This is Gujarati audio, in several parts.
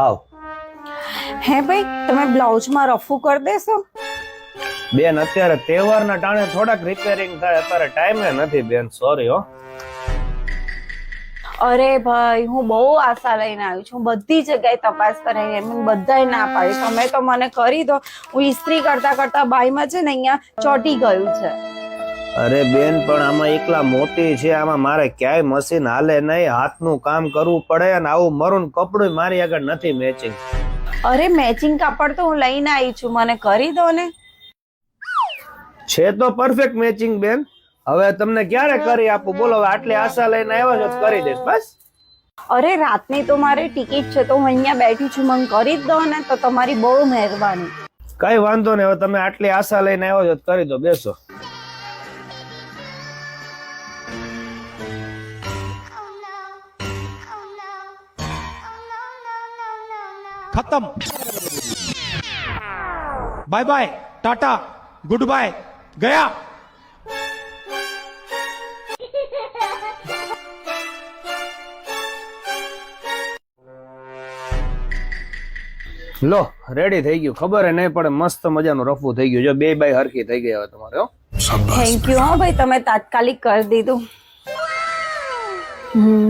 આવ. હે ભાઈ તમે બ્લાઉઝમાં રફુ કરી દેશો. બેન અત્યારે તહેવારના ટાણે થોડાક રિપેરિંગ થાય અત્યારે ટાઈમે નથી બેન સોરી હો. અરે ભાઈ હું બહુ આશા લઈને આવી છું. બધી જગ્યાએ તપાસ કરાવી એમ બધાય ના પાડી. તમે તો મને કરી દો. હું ઇસ્ત્રી કરતા કરતા બાઈમાં છે ને અહીંયા ચોટી ગયું છે. અરે બેન પણ આમાં એકલા મોટી છે આમાં મારે ક્યાંય મશીન હાલે નહીં હાથનું કામ કરવું પડે અને આવું મરૂન કપડું મારી આગળ નથી મેચિંગ અરે મેચિંગ કાપડ તો હું લઈને આવી છું મને કરી દો ને. છે તો પરફેક્ટ મેચિંગ બેન. હવે તમને ક્યારે કરી આપું? બોલો હવે આટલી આશા લઈને આવ્યા છો કરી દઈશ બસ. અરે રાતની તો મારી ટિકિટ છે તો હું અહીંયા બેઠી છું મને કરી જ દો ને તો તમારી બહુ મહેરબાની. કઈ વાંધો નહીં હવે તમે આટલી આશા લઈને આવ્યો છો કરી દો બેસો. ખતમ bye bye tata good bye ગયા લો રેડી થઈ ગયું. ખબર નહીં પણ મસ્ત મજાનું રફવું થઈ ગયું. જો બે બાય હરખી થઈ ગઈ હવે તમારે થેન્ક યુ હા ભાઈ તમે તાત્કાલિક કરી દીધું.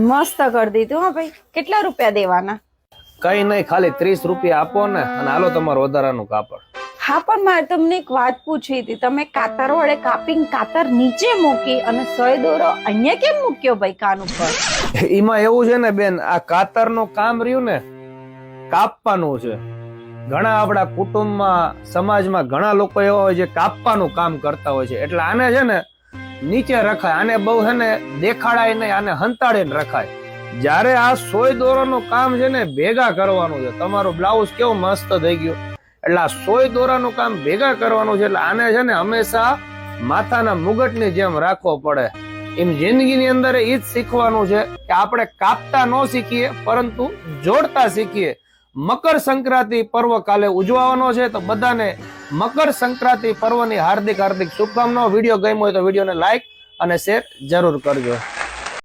મસ્ત કરી દીધું હા ભાઈ. કેટલા રૂપિયા દેવાના? કઈ નહીં ખાલી ત્રીસ રૂપિયા આપો ને અને હાલો તમારું વધારાનું કાપડ. હા પણ મારે તમને એક વાત પૂછી હતી. તમે કાતર વડે કાપીને કાતર નીચે મૂકી અને સોય દોરો અહીંયા કેમ મૂક્યો ભાઈ કાન ઉપર? એમાં એવું છે ને બેન આ કાતરનું કામ રહ્યું ને કાપવાનું છે. ઘણા આપણા કુટુંબમાં સમાજમાં ઘણા લોકો એવા હોય છે કાપવાનું કામ કરતા હોય છે. એટલે આને છે ને નીચે રખાય. આને બહુ છે ને દેખાડાય નહીં આને હંતાડીને રખાય. જ્યારે આ સોય દોરાનું કામ છે ને ભેગા કરવાનું છે, તમારો બ્લાઉઝ કેવો મસ્ત થઈ ગયું. એટલે આ સોય દોરાનું કામ ભેગા કરવાનું છે, એટલે આને છે ને હંમેશા માથાના મુગટની જેમ રાખવો પડે. એમ જિંદગીની અંદર એ જ શીખવાનું છે કે આપણે કાપતા ન શીખીએ, પરંતુ જોડતા શીખીએ. મકર સંક્રાંતિ પર્વ કાલે ઉજવવાનો છે, તો બધાને મકર સંક્રાંતિ પર્વની હાર્દિક હાર્દિક શુભકામનાઓ. વીડિયો ગમ્યો હોય તો વિડીયોને લાઈક અને શેર જરૂર કરજો.